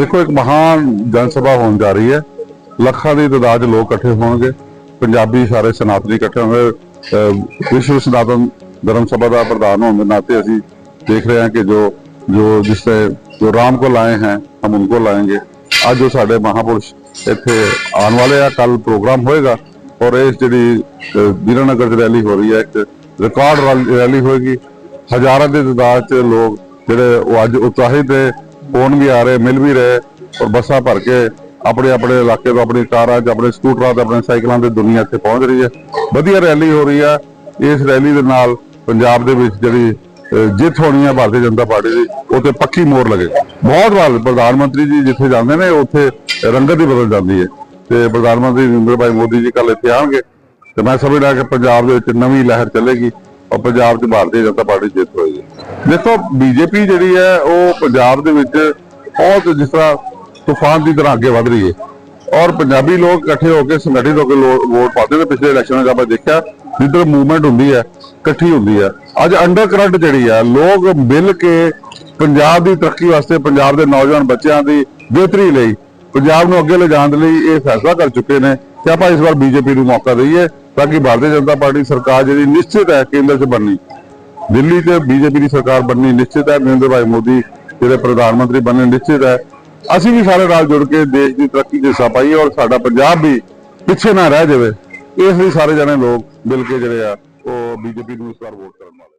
ਦੇਖੋ, ਇੱਕ ਮਹਾਨ ਜਨ ਸਭਾ ਹੋਣ ਜਾ ਰਹੀ ਹੈ। ਲੱਖਾਂ ਦੀ ਤਦਾਦ ਲੋਕ ਇਕੱਠੇ ਹੋਣਗੇ। ਪੰਜਾਬੀ ਸਾਰੇ ਸਨਾਤਨੀ ਇਕੱਠੇ ਹੋਣਗੇ। ਵਿਸ਼ਵ ਸਨਾਤਨ ਧਰਮ ਸਭਾ ਦਾ ਪ੍ਰਧਾਨ ਹੋਣ ਦੇ ਨਾਤੇ ਅਸੀਂ ਦੇਖ ਰਹੇ ਹਾਂ ਕਿ ਜੋ ਜੋ ਜਿਸ ਤੇ ਜੋ ਰਾਮ ਕੋ ਲਾਏ ਹਨ ਹਮ ਉਨਕੋ ਲਾਏਗੇ ਅੱਜ ਜੋ ਸਾਡੇ ਮਹਾਪੁਰਸ਼ ਇੱਥੇ ਆਉਣ ਵਾਲੇ ਆ। ਕੱਲ ਪ੍ਰੋਗਰਾਮ ਹੋਏਗਾ ਔਰ ਇਸ ਜਿਹੜੀ ਵੀਰਨਗਰ ਦੀ ਰੈਲੀ ਹੋ ਰਹੀ ਹੈ, ਇੱਕ ਰਿਕਾਰਡ ਰੈਲੀ ਹੋਏਗੀ। ਹਜ਼ਾਰਾਂ ਦੇ ਤਦਾਦ ਚ ਲੋਕ ਜਿਹੜੇ ਉਹ ਅੱਜ ਉਤਸ਼ਾਹਿਤ ਹੈ ਫੋਨ ਵੀ ਆ ਰਹੇ, ਮਿਲ ਵੀ ਰਹੇ ਔਰ ਬੱਸਾਂ ਭਰ ਕੇ ਆਪਣੇ ਆਪਣੇ ਇਲਾਕੇ ਤੋਂ ਆਪਣੀ ਕਾਰਾਂ 'ਚ, ਆਪਣੇ ਸਕੂਟਰਾਂ ਤੇ, ਆਪਣੇ ਸਾਈਕਲਾਂ ਤੇ ਦੁਨੀਆ ਇੱਥੇ ਪਹੁੰਚ ਰਹੀ ਹੈ। ਵਧੀਆ ਰੈਲੀ ਹੋ ਰਹੀ ਹੈ। ਇਸ ਰੈਲੀ ਦੇ ਨਾਲ ਪੰਜਾਬ ਦੇ ਵਿੱਚ ਜਿਹੜੀ ਜਿੱਤ ਹੋਣੀ ਹੈ ਭਾਰਤੀ ਜਨਤਾ ਪਾਰਟੀ ਦੀ ਉਹ ਪੱਕੀ ਮੋਹਰ ਲੱਗੇ। ਬਹੁਤ ਵਾਰ ਪ੍ਰਧਾਨ ਮੰਤਰੀ ਜੀ ਜਿੱਥੇ ਜਾਂਦੇ ਨੇ, ਉੱਥੇ ਰੰਗਤ ਹੀ ਬਦਲ ਜਾਂਦੀ ਹੈ। ਤੇ ਪ੍ਰਧਾਨ ਮੰਤਰੀ ਨਰਿੰਦਰ ਭਾਈ ਮੋਦੀ ਜੀ ਕੱਲ ਇੱਥੇ ਆਉਣਗੇ। ਤੇ ਮੈਂ ਸਮਝਦਾ ਕਿ ਪੰਜਾਬ ਦੇ ਵਿੱਚ ਨਵੀਂ ਲਹਿਰ ਚੱਲੇਗੀ ਔਰ ਪੰਜਾਬ 'ਚ ਭਾਰਤੀ ਜਨਤਾ ਪਾਰਟੀ ਜਿੱਤ ਹੋਏਗੀ। ਦੇਖੋ ਬੀਜੇਪੀ ਜਿਹੜੀ ਹੈ, ਉਹ ਪੰਜਾਬ ਦੇ ਵਿੱਚ ਬਹੁਤ ਜਿਸ ਤਰ੍ਹਾਂ ਤੂਫਾਨ ਦੀ ਤਰ੍ਹਾਂ ਅੱਗੇ ਵਧ ਰਹੀ ਹੈ। ਔਰ ਪੰਜਾਬੀ ਲੋਕ ਇਕੱਠੇ ਹੋ ਕੇ ਸੰਗਠਿਤ ਹੋ ਕੇ ਵੋਟ ਪਾਉਂਦੇ ਨੇ। ਪਿਛਲੇ ਇਲੈਕਸ਼ਨਾਂ 'ਚ ਆਪਾਂ ਦੇਖਿਆ, ਜਿੱਧਰ ਮੂਵਮੈਂਟ ਹੁੰਦੀ ਹੈ, ਇਕੱਠੀ ਹੁੰਦੀ ਹੈ। ਅੱਜ ਅੰਡਰ ਕਰੰਟ ਜਿਹੜੀ ਹੈ ਲੋਕ ਮਿਲ ਕੇ ਪੰਜਾਬ ਦੀ ਤਰੱਕੀ ਵਾਸਤੇ, ਪੰਜਾਬ ਦੇ ਨੌਜਵਾਨ ਬੱਚਿਆਂ ਦੀ ਬਿਹਤਰੀ ਲਈ, ਪੰਜਾਬ ਨੂੰ ਅੱਗੇ ਲਿਜਾਣ ਦੇ ਲਈ ਇਹ ਫੈਸਲਾ ਕਰ ਚੁੱਕੇ ਨੇ ਕਿ ਆਪਾਂ ਇਸ ਵਾਰ ਬੀਜੇਪੀ ਨੂੰ ਮੌਕਾ ਦਈਏ, ਤਾਂ ਕਿ ਭਾਰਤੀ ਜਨਤਾ ਪਾਰਟੀ ਸਰਕਾਰ ਜਿਹੜੀ ਨਿਸ਼ਚਿਤ ਹੈ, ਕੇਂਦਰ 'ਚ ਬਣਨੀ। ਦਿੱਲੀ 'ਚ ਬੀਜੇਪੀ ਦੀ ਸਰਕਾਰ ਬਣਨੀ ਨਿਸ਼ਚਿਤ ਹੈ, ਨਰਿੰਦਰ ਭਾਈ ਮੋਦੀ ਜਿਹੜੇ ਪ੍ਰਧਾਨ ਮੰਤਰੀ ਬਣਨੇ ਨਿਸ਼ਚਿਤ ਹੈ। ਅਸੀਂ ਵੀ ਸਾਰੇ ਨਾਲ ਜੁੜ ਕੇ ਦੇਸ਼ ਦੀ ਤਰੱਕੀ 'ਚ ਹਿੱਸਾ ਪਾਈਏ ਔਰ ਸਾਡਾ ਪੰਜਾਬ ਵੀ ਪਿੱਛੇ ਨਾ ਰਹਿ ਜਾਵੇ। ਇਸ ਲਈ ਸਾਰੇ ਜਣੇ ਲੋਕ ਮਿਲ ਕੇ ਜਿਹੜੇ ਆ, ਉਹ ਬੀਜੇਪੀ ਨੂੰ ਇਸ ਵਾਰ ਵੋਟ ਕਰਨ ਵਾਲੇ।